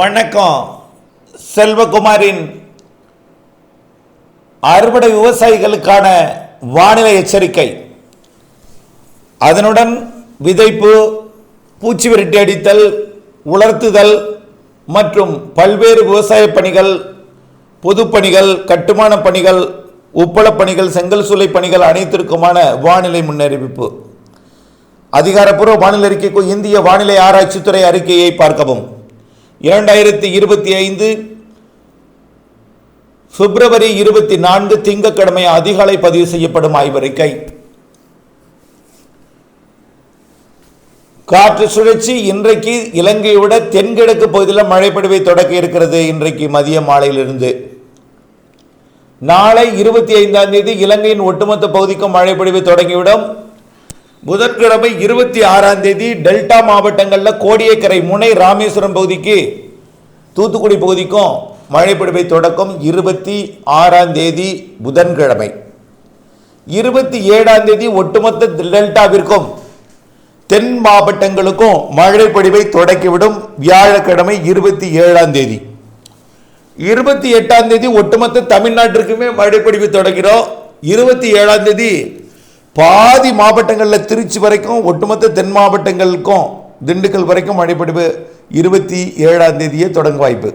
வணக்கம். செல்வகுமாரின் அறுவடை விவசாயிகளுக்கான வானிலை எச்சரிக்கை. அதனுடன் விதைப்பு பூச்சி விரட்டி அடித்தல் உலர்த்துதல் மற்றும் பல்வேறு விவசாய பணிகள் பொதுப்பணிகள் கட்டுமான பணிகள் உப்பளப் பணிகள் செங்கல் சூளை பணிகள் அனைத்திற்குமான வானிலை முன்னறிவிப்பு. அதிகாரப்பூர்வ வானிலை அறிக்கைக்கு இந்திய வானிலை ஆராய்ச்சித்துறை அறிக்கையை பார்க்கவும். இரண்டாயிரத்தி இருபத்தி ஐந்து பிப்ரவரி இருபத்தி நான்கு திங்கட்கிழமை அதிகாலை பதிவு செய்யப்படும் ஆய்வறிக்கை. காற்று சுழற்சி இன்றைக்கு இலங்கையை விட தென்கிழக்கு பகுதியில் மழை பொழிவை தொடக்க இருக்கிறது. இன்றைக்கு மதிய மாலையிலிருந்து நாளை இருபத்தி ஐந்தாம் தேதி இலங்கையின் ஒட்டுமொத்த பகுதிக்கும் மழை பொழிவு தொடங்கிவிடும். புதன்கிழமை இருபத்தி ஆறாம் தேதி டெல்டா மாவட்டங்களில் கோடியக்கரை முனை ராமேஸ்வரம் பகுதிக்கு தூத்துக்குடி பகுதிக்கும் மழைப்பிடிப்பை தொடக்கம் இருபத்தி ஆறாம் தேதி புதன்கிழமை. இருபத்தி ஏழாம் தேதி ஒட்டுமொத்த டெல்டாவிற்கும் தென் மாவட்டங்களுக்கும் மழை தொடக்கிவிடும் வியாழக்கிழமை இருபத்தி ஏழாம் தேதி. இருபத்தி எட்டாம் தேதி ஒட்டுமொத்த தமிழ்நாட்டிற்குமே மழைப்பொழிவு தொடங்கிறோம் இருபத்தி ஏழாம் தேதி பாதி மாவட்டங்களில் திருச்சி வரைக்கும் ஒட்டுமொத்த தென் மாவட்டங்களுக்கும் திண்டுக்கல் வரைக்கும் மழைப்பொழிவு இருபத்தி ஏழாம் தேதியே தொடங்க வாய்ப்பு.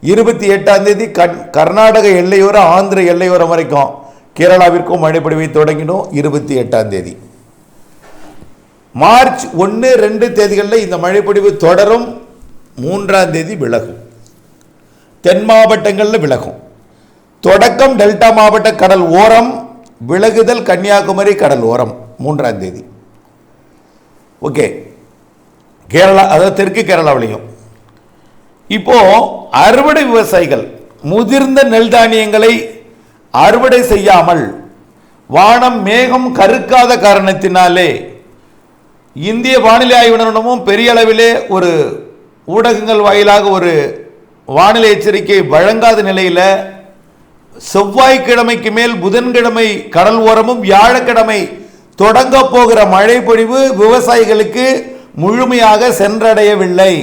இருபத்தி எட்டாம் தேதி கண் கர்நாடக எல்லையோரம் ஆந்திர எல்லையோரம் வரைக்கும் கேரளாவிற்கும் மழைப்பொழிவை தொடங்கினோம் இருபத்தி எட்டாம் தேதி. மார்ச் ஒன்று ரெண்டு தேதிகளில் இந்த மழைப்பொழிவு தொடரும். மூன்றாம் தேதி விலகும். தென் மாவட்டங்களில் விலகும். தொடக்கம் டெல்டா மாவட்ட கடல் ஓரம் விலகுதல் கன்னியாகுமரி கடல் ஓரம் மூன்றாம் தேதி. ஓகே. கேரளா அதாவது தெற்கு கேரளாவிலையும். இப்போ அறுவடை விவசாயிகள் முதிர்ந்த நெல் தானியங்களை அறுவடை செய்யாமல் வானம் மேகம் கருக்காத காரணத்தினாலே இந்திய வானிலை ஆய்வு நிறுவனமும் பெரிய அளவிலே ஒரு ஊடகங்கள் வாயிலாக ஒரு வானிலை எச்சரிக்கை வழங்காத நிலையில் செவ்வாய்க்கிழமைக்கு மேல் புதன்கிழமை கடல் ஓரமும் வியாழக்கிழமை தொடங்க போகிற மழை பொழிவு விவசாயிகளுக்கு முழுமையாக சென்றடையவில்லை.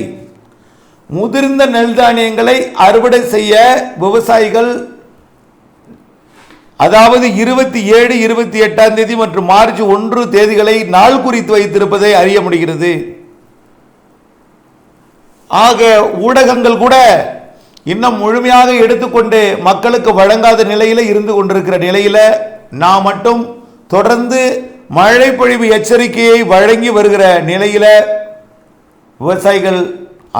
முதிர்ந்த நெல் தானியங்களை அறுவடை செய்ய விவசாயிகள் அதாவது இருபத்தி ஏழு இருபத்தி எட்டாம் தேதி மற்றும் மார்ச் ஒன்று தேதிகளை நாள் குறித்து வைத்திருப்பதை அறிய முடிகிறது. ஆக ஊடகங்கள் கூட இன்னும் முழுமையாக எடுத்துக்கொண்டு மக்களுக்கு வழங்காத நிலையில் இருந்து கொண்டிருக்கிற நிலையில் நான் மட்டும் தொடர்ந்து மழை பொழிவு எச்சரிக்கையை வழங்கி வருகிற நிலையில் விவசாயிகள்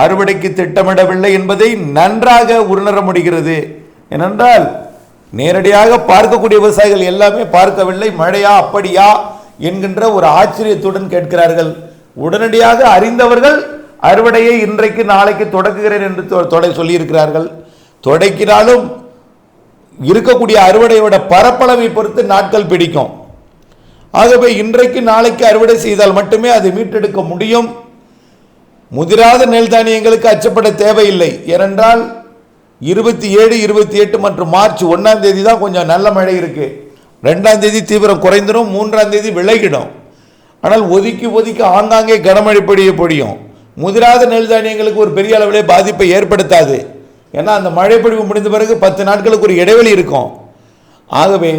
அறுவடைக்கு திட்டமிடவில்லை என்பதை நன்றாக உணர முடிகிறது. ஏனென்றால் நேரடியாக பார்க்கக்கூடிய விவசாயிகள் எல்லாமே பார்க்கவில்லை மழையா அப்படியா? என்கின்ற ஒரு ஆச்சரியத்துடன் கேட்கிறார்கள். உடனடியாக அறிந்தவர்கள் அறுவடையை இன்றைக்கு நாளைக்கு தொடக்குகிறேன் என்று தொ- தொடை சொல்லியிருக்கிறார்கள். தொடக்கினாலும் இருக்கக்கூடிய அறுவடையோட பரப்பளவை பொறுத்து நாட்கள் பிடிக்கும். ஆகவே இன்றைக்கு நாளைக்கு அறுவடை செய்தால் மட்டுமே அதை மீட்டெடுக்க முடியும். முதிராத நெல் தானியங்களுக்கு அச்சப்பட தேவையில்லை. ஏனென்றால் இருபத்தி ஏழு இருபத்தி எட்டு மற்றும் மார்ச் ஒன்றாம் தேதி தான் கொஞ்சம் நல்ல மழை இருக்கு. ரெண்டாம் தேதி தீவிரம் குறைந்துடும் மூன்றாம் தேதி விலகிடும். ஆனால் ஒதுக்கி ஒதுக்கி ஆங்காங்கே கனமழை பொழிய பொழியும் முதிராத நெல் தானியங்களுக்கு ஒரு பெரிய அளவிலே பாதிப்பை ஏற்படுத்தாது. ஏன்னா அந்த மழைப்பொழிவு முடிந்த பிறகு பத்து நாட்களுக்கு ஒரு இடைவெளி இருக்கும். ஆகவே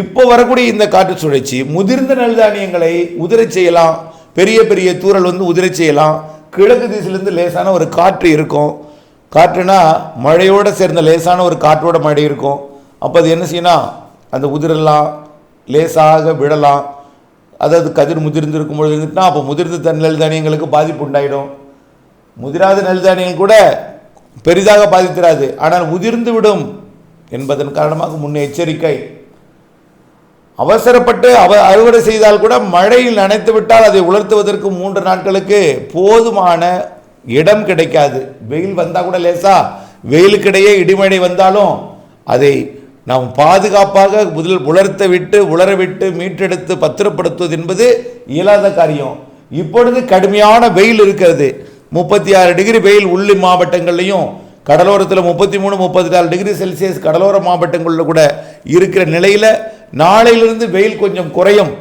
இப்போ வரக்கூடிய இந்த காற்று சுழற்சி முதிர்ந்த நெல் தானியங்களை உதிரச் செய்யலாம். பெரிய பெரிய தூறல் வந்து உதிரச் செய்யலாம். கிழக்கு திசையிலேருந்து லேசான ஒரு காற்று இருக்கும். காற்றுனா மழையோடு சேர்ந்த லேசான ஒரு காற்றோட மழை இருக்கும். அப்போ அது என்ன செய்யணும் அந்த உதிரலாம் லேசாக விடலாம் அதாவது கதிர் முதிர்ந்து இருக்கும் பொழுது இருந்துட்டுனா அப்போ முதிர்ந்த தன் நெல் தானியங்களுக்கு பாதிப்பு உண்டாயிடும். முதிராத நெல் தானியங்கள் கூட பெரிதாக பாதித்திராது. ஆனால் உதிர்ந்து விடும் என்பதன் காரணமாக முன் எச்சரிக்கை. அவசரப்பட்டு அவ அறுவடை செய்தால் கூட மழையில் நனைத்து விட்டால் அதை உலர்த்துவதற்கு மூன்று நாட்களுக்கு போதுமான இடம் கிடைக்காது. வெயில் வந்தால் கூட லேசா வெயிலுக்கிடையே இடிமழை வந்தாலும் அதை நாம் பாதுகாப்பாக முதல் உலர்த்த விட்டு உலர விட்டு மீட்டெடுத்து பத்திரப்படுத்துவது என்பது இயலாத காரியம். இப்பொழுது கடுமையான வெயில் இருக்கிறது. முப்பத்தி ஆறு டிகிரி வெயில் உள்ளி மாவட்டங்கள்லையும் கடலோரத்தில் முப்பத்தி மூணு முப்பத்தி நாலு டிகிரி செல்சியஸ் கடலோர மாவட்டங்களில் கூட இருக்கிற நிலையில் நாளையிலிருந்து வெயில் கொஞ்சம் குறையும்.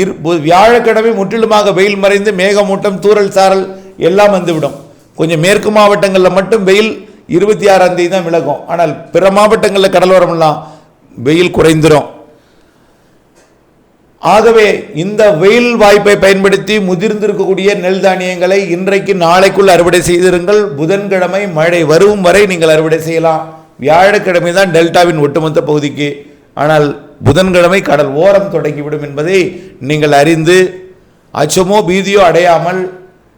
இரு வியாழக்கிழமை முற்றிலுமாக வெயில் மறைந்து மேகமூட்டம் தூறல் சாரல் எல்லாம் வந்துவிடும். கொஞ்சம் மேற்கு மாவட்டங்களில் மட்டும் வெயில் இருபத்தி ஆறாம் தேதி தான் விலகும். ஆனால் பிற மாவட்டங்களில் கடலோரமெல்லாம் வெயில் குறைந்துடும் ஆகவே இந்த வெயில் வாய்ப்பை பயன்படுத்தி முதிர்ந்திருக்கக்கூடிய நெல் தானியங்களை இன்றைக்கு நாளைக்குள் அறுவடை செய்திருங்கள். புதன்கிழமை மழை வரும் வரை நீங்கள் அறுவடை செய்யலாம். வியாழக்கிழமை தான் டெல்டாவின் ஒட்டுமொத்த பகுதிக்கு. ஆனால் புதன்கிழமை கடல் ஓரம் தொடங்கிவிடும் என்பதை நீங்கள் அறிந்து அச்சமோ பீதியோ அடையாமல்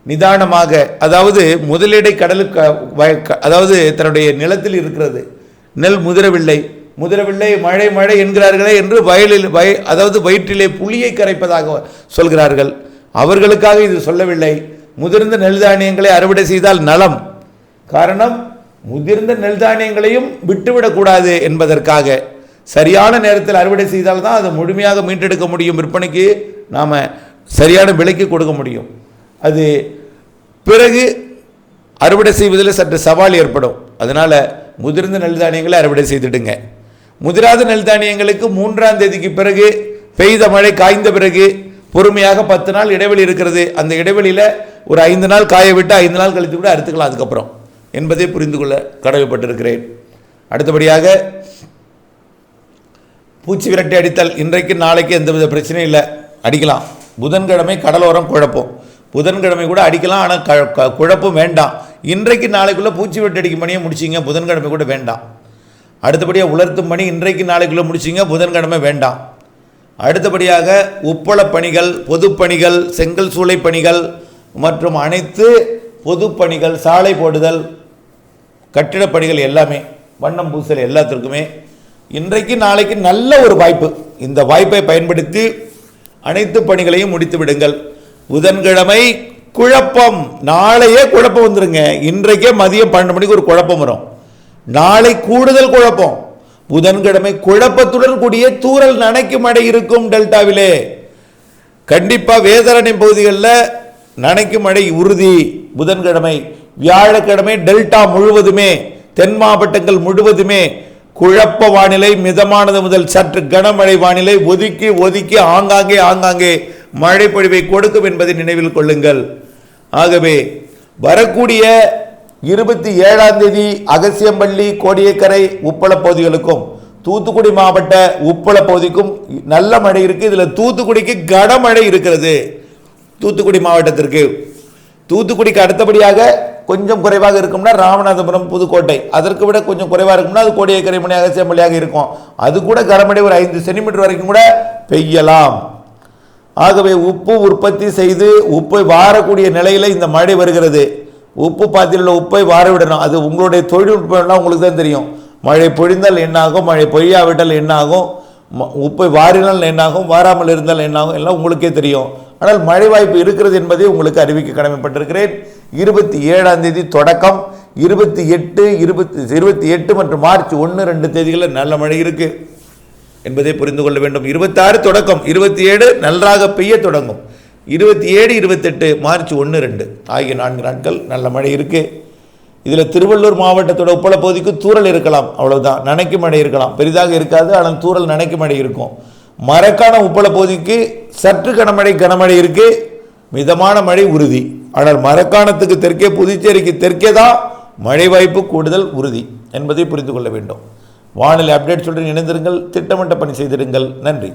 நிதானமாக அதாவது முதலீடை கடலுக்கு க- அதாவது தன்னுடைய நிலத்தில் இருக்கிறது. நெல் முதிரவில்லை. முதிரவில்லை மழை மழை என்கிறார்களே என்று வயலில் வய அதாவது வயிற்றிலே புளியை கரைப்பதாக சொல்கிறார்கள். அவர்களுக்காக இது சொல்லவில்லை. முதிர்ந்த நெல் தானியங்களை அறுவடை செய்தால் நலம். காரணம் முதிர்ந்த நெல் தானியங்களையும் விட்டுவிடக்கூடாது என்பதற்காக. சரியான நேரத்தில் அறுவடை செய்தால் தான் அதை முழுமையாக மீட்டெடுக்க முடியும். விற்பனைக்கு நாம் சரியான விலைக்கு கொடுக்க முடியும். அது பிறகு அறுவடை செய்வதில் சற்று சவால் ஏற்படும். அதனால் முதிர்ந்த நெல் தானியங்களை அறுவடை செய்துடுங்க. முதிராத நெல் தானியங்களுக்கு மூன்றாம் தேதிக்கு பிறகு பெய்த மழை காய்ந்த பிறகு பொறுமையாக பத்து நாள் இடைவெளி இருக்கிறது. அந்த இடைவெளியில் ஒரு ஐந்து நாள் காய விட்டு ஐந்து நாள் கழித்து கூட அறுத்துக்கலாம் அதுக்கப்புறம். என்பதை புரிந்து கொள்ள கடமைப்பட்டிருக்கிறேன். அடுத்தபடியாக பூச்சி விரட்டி அடித்தல். இன்றைக்கு நாளைக்கு எந்தவித பிரச்சனையும் இல்லை. அடிக்கலாம். புதன்கிழமை கடலோரம் குழப்பம். புதன்கிழமை கூட அடிக்கலாம் ஆனால் க க- குழப்பம் வேண்டாம். இன்றைக்கு நாளைக்குள்ளே பூச்சி வெட்டு அடிக்கும் பணியை முடிச்சிங்க புதன்கிழமை கூட வேண்டாம். அடுத்தபடியாக உலர்த்தும் பணி இன்றைக்கு நாளைக்குள்ளே முடிச்சிங்க புதன்கிழமை வேண்டாம். அடுத்தபடியாக உப்பளப் பணிகள் பொதுப்பணிகள் செங்கல் சூளை பணிகள் மற்றும் அனைத்து பொதுப்பணிகள் சாலை போடுதல் கட்டிடப் பணிகள் எல்லாமே வண்ணம் பூசல் எல்லாத்திற்குமே இன்றைக்கு நாளைக்கு நல்ல ஒரு வாய்ப்பு. இந்த வாய்ப்பை பயன்படுத்தி அனைத்து பணிகளையும் முடித்து விடுங்கள். புதன்கிழமை குழப்பம். நாளையே குழப்பம் வந்துருங்க. இன்றைக்கே மதியம் பன்னெண்டு மணிக்கு ஒரு குழப்பம் வரும். நாளை கூடுதல் குழப்பம். புதன்கிழமை குழப்பத்துடன் கூடிய தூறல் நனைக்கும் மழை இருக்கும் டெல்டாவிலே. கண்டிப்பாக வேதரணி பகுதிகளில் நனைக்கும் மழை உறுதி. புதன்கிழமை வியாழக்கிழமை டெல்டா முழுவதுமே தென் மாவட்டங்கள் முழுவதுமே குழப்ப வானிலை மிதமானது முதல் சற்று கனமழை வானிலை. ஒதுக்கி ஒதுக்கி ஆங்காங்கே ஆங்காங்கே மழைப்பொழிவை கொடுக்கும் என்பதை நினைவில் கொள்ளுங்கள். ஆகவே வரக்கூடிய இருபத்தி ஏழாம் தேதி அகசியம்பள்ளி கோடியக்கரை உப்பள பகுதிகளுக்கும் தூத்துக்குடி மாவட்ட உப்பள பகுதிக்கும் நல்ல மழை இருக்குது இதில் தூத்துக்குடிக்கு கனமழை இருக்கிறது. தூத்துக்குடி மாவட்டத்திற்கு. தூத்துக்குடிக்கு அடுத்தபடியாக கொஞ்சம் குறைவாக இருக்கும்னா ராமநாதபுரம் புதுக்கோட்டை. அதற்கு விட கொஞ்சம் குறைவாக இருக்கும்னா அது கோடியக்கரை மணி அகசியம்பள்ளியாக இருக்கும். அது கூட கனமழை ஒரு ஐந்து சென்டிமீட்டர் வரைக்கும் கூட பெய்யலாம். ஆகவே உப்பு உற்பத்தி செய்து உப்பை வாரக்கூடிய நிலையில் இந்த மழை வருகிறது. உப்பு பாத்தியில் உப்பை வார விடணும் அது உங்களுடைய தொழில்நுட்பம்லாம் உங்களுக்கு தான் தெரியும். மழை பொழிந்தால் என்னாகும்? மழை பொய்யாவிட்டால் என்னாகும்? ம- உப்பை வாரினால் என்னாகும்? வாராமல் இருந்தால் என்னாகும்? எல்லாம் உங்களுக்கே தெரியும். ஆனால் மழை வாய்ப்பு இருக்கிறது என்பதை உங்களுக்கு அறிவிக்க கடமைப்பட்டிருக்கிறேன். இருபத்தி ஏழாம் தேதி தொடக்கம். இருபத்தி எட்டு இருபத்தி இருபத்தி எட்டு மற்றும் மார்ச் ஒன்று ரெண்டு தேதிகளில் நல்ல மழை இருக்குது என்பதை புரிந்து கொள்ள வேண்டும். இருபத்தாறு தொடக்கம். இருபத்தி ஏழு நன்றாக பெய்ய தொடங்கும். இருபத்தி ஏழு இருபத்தெட்டு மார்ச் ஒன்று ரெண்டு. ஆகிய நான்கு நாட்கள் நல்ல மழை இருக்கு. இதில் திருவள்ளூர் மாவட்டத்தோட உப்பள பகுதிக்கு தூறல் இருக்கலாம். அவ்வளவுதான். நனைக்கும் மழை இருக்கலாம். பெரிதாக இருக்காது ஆனால் தூரல் நனைக்கும் மழை இருக்கும். மரக்கான உப்பள பகுதிக்கு சற்று கனமழை கனமழை இருக்கு. மிதமான மழை உறுதி. ஆனால் மரக்காணத்துக்கு தெற்கே புதுச்சேரிக்கு தெற்கே தான் மழை வாய்ப்பு கூடுதல் உறுதி என்பதை புரிந்து கொள்ள வேண்டும். வானிலை அப்டேட் சொல்றேன் இணைந்திருங்கள் திட்டமிட்ட பணி செய்திருங்கள் நன்றி.